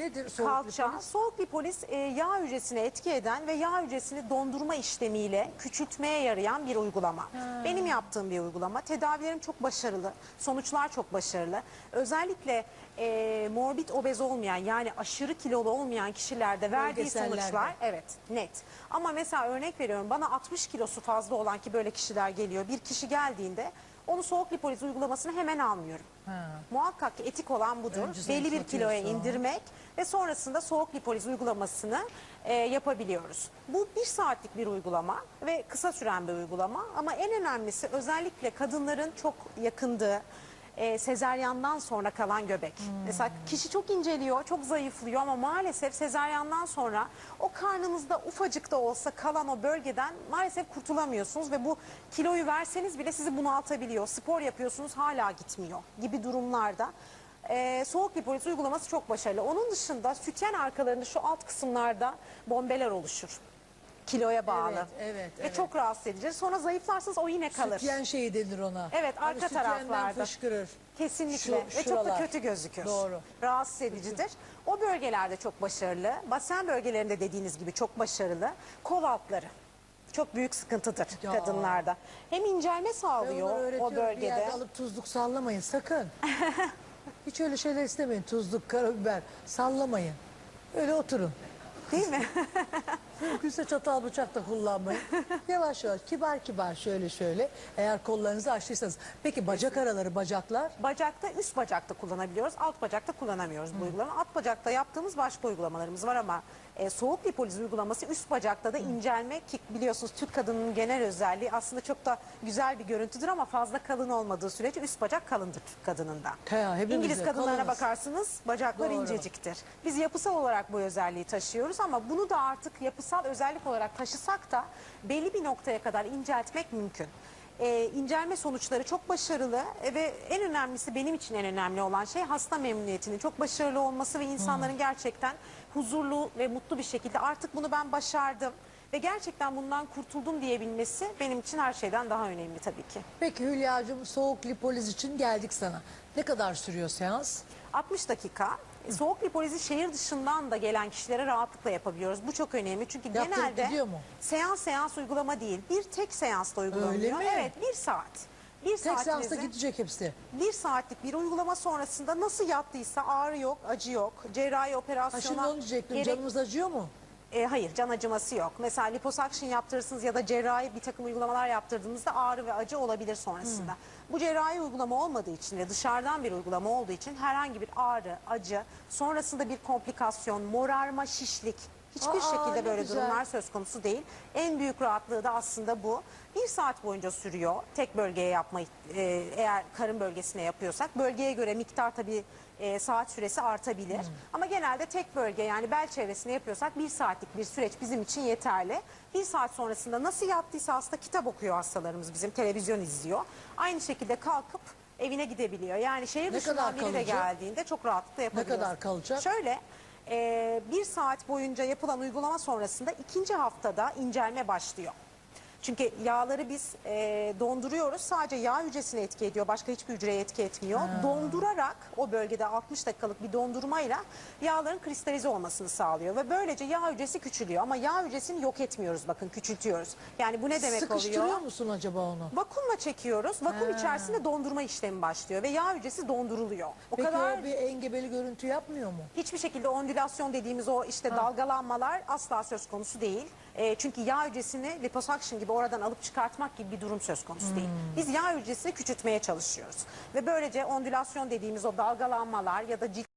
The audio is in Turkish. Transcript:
Nedir soğuk Kalça, lipoliz? soğuk lipoliz e, yağ hücresine etki eden ve yağ hücresini dondurma işlemiyle küçültmeye yarayan bir uygulama. Benim yaptığım bir uygulama. Tedavilerim çok başarılı, sonuçlar çok başarılı. Özellikle e, morbid obez olmayan yani aşırı kilolu olmayan kişilerde verdiği Bölgesellerde. sonuçlar evet net. Ama mesela örnek veriyorum bana 60 kilosu fazla olan ki böyle kişiler geliyor. Bir kişi geldiğinde onu soğuk lipoliz uygulamasını hemen almıyorum. Ha. Muhakkak ki etik olan budur. Önce Belli bir kiloya indirmek ve sonrasında soğuk lipoliz uygulamasını e, yapabiliyoruz. Bu bir saatlik bir uygulama ve kısa süren bir uygulama ama en önemlisi özellikle kadınların çok yakındığı e, sezeryandan sonra kalan göbek. Mesela kişi çok inceliyor, çok zayıflıyor ama maalesef sezeryandan sonra o karnınızda ufacık da olsa kalan o bölgeden maalesef kurtulamıyorsunuz ve bu kiloyu verseniz bile sizi bunaltabiliyor. Spor yapıyorsunuz hala gitmiyor gibi durumlarda. e, soğuk lipoliz uygulaması çok başarılı. Onun dışında sütyen arkalarında şu alt kısımlarda bombeler oluşur. Kiloya bağlı. Evet, evet, Ve evet. çok rahatsız edici. Sonra zayıflarsanız o yine kalır. Sütyen şeyi denir ona. Evet, Hani arka taraflarda. fışkırır. Kesinlikle Şu- ve çok da şuralar. kötü gözükür. Doğru. Rahatsız edicidir. O bölgelerde çok başarılı. Basen bölgelerinde dediğiniz gibi çok başarılı. Kol altları çok büyük sıkıntıdır Ya. kadınlarda. Hem incelme Ben sağlıyor o. Bir bölgede. yerde alıp tuzluk sallamayın sakın. Hiç öyle şeyler istemeyin. Tuzluk, karabiber sallamayın. Öyle oturun. Değil mi? Mümkünse çatal bıçak da kullanmayın. Yavaş yavaş kibar kibar şöyle şöyle. Eğer kollarınızı açtıysanız. Peki bacak araları bacaklar? Bacakta üst bacakta kullanabiliyoruz. Alt bacakta kullanamıyoruz bu uygulama. Alt bacakta yaptığımız başka uygulamalarımız var ama e, soğuk lipoliz uygulaması üst bacakta da incelme ki biliyorsunuz Türk kadının genel özelliği aslında çok da güzel bir görüntüdür ama fazla kalın olmadığı sürece üst bacak kalındır Türk kadınında. Ya, hepimizde İngiliz kadınlarına kalınız. bakarsınız bacaklar Doğru. inceciktir. Biz yapısal olarak bu özelliği taşıyoruz ama bunu da artık yapısal özellik olarak taşısak da belli bir noktaya kadar inceltmek mümkün. Ee, incelme sonuçları çok başarılı ve en önemlisi benim için en önemli olan şey hasta memnuniyetinin çok başarılı olması ve insanların gerçekten huzurlu ve mutlu bir şekilde artık bunu ben başardım ve gerçekten bundan kurtuldum diyebilmesi benim için her şeyden daha önemli tabii ki. Peki Hülya'cığım soğuk lipoliz için geldik sana. Ne kadar sürüyor seans? 60 dakika. E, Soğuk lipolizi şehir dışından da gelen kişilere rahatlıkla yapabiliyoruz. Bu çok önemli çünkü Yaptırıp genelde gidiyor mu? seans seans uygulama değil. Bir tek seansta uygulanıyor. Mi? Evet bir saat. Bir Tek seansta saatinizi- gidecek hepsi. bir saatlik bir uygulama sonrasında nasıl yattıysa ağrı yok, acı yok, cerrahi Ha operasyona şimdi onu diyecektim. gerek- Canımız acıyor mu? E, hayır can acıması yok. Mesela liposuction yaptırırsınız ya da cerrahi bir takım uygulamalar yaptırdığınızda ağrı ve acı olabilir sonrasında. Bu cerrahi uygulama olmadığı için ve dışarıdan bir uygulama olduğu için herhangi bir ağrı, acı, sonrasında bir komplikasyon, morarma, şişlik hiçbir Aa, şekilde ne böyle güzel. durumlar söz konusu değil. En büyük rahatlığı da aslında bu. Bir saat boyunca sürüyor tek bölgeye yapmayı e, eğer karın bölgesine yapıyorsak. Bölgeye göre miktar tabii e, saat süresi artabilir. Hmm. Ama genelde tek bölge yani bel çevresine yapıyorsak bir saatlik bir süreç bizim için yeterli. Bir saat sonrasında nasıl yattıysa hasta kitap okuyor hastalarımız bizim televizyon izliyor. Aynı şekilde kalkıp evine gidebiliyor. Yani şehir Ne dışından biri de kalıcı? geldiğinde çok rahatlıkla yapabiliyoruz. kadar kalacak? Şöyle e, bir saat boyunca yapılan uygulama sonrasında ikinci haftada incelme başlıyor. Çünkü yağları biz e, donduruyoruz. Sadece yağ hücresine etki ediyor. Başka hiçbir hücreye etki etmiyor. Dondurarak o bölgede 60 dakikalık bir dondurmayla yağların kristalize olmasını sağlıyor. Ve böylece yağ hücresi küçülüyor. Ama yağ hücresini yok etmiyoruz bakın küçültüyoruz. Yani bu ne demek Sıkıştırıyor oluyor? musun acaba onu? Vakumla çekiyoruz. Vakum içerisinde dondurma işlemi başlıyor ve yağ hücresi donduruluyor. O Peki kadar o bir engebeli görüntü yapmıyor mu? hiçbir şekilde ondülasyon dediğimiz o işte dalgalanmalar asla söz konusu değil. E, çünkü yağ hücresini liposuction gibi oradan alıp çıkartmak gibi bir durum söz konusu değil. Biz yağ hücresini küçültmeye çalışıyoruz. Ve böylece ondülasyon dediğimiz o dalgalanmalar ya da cilt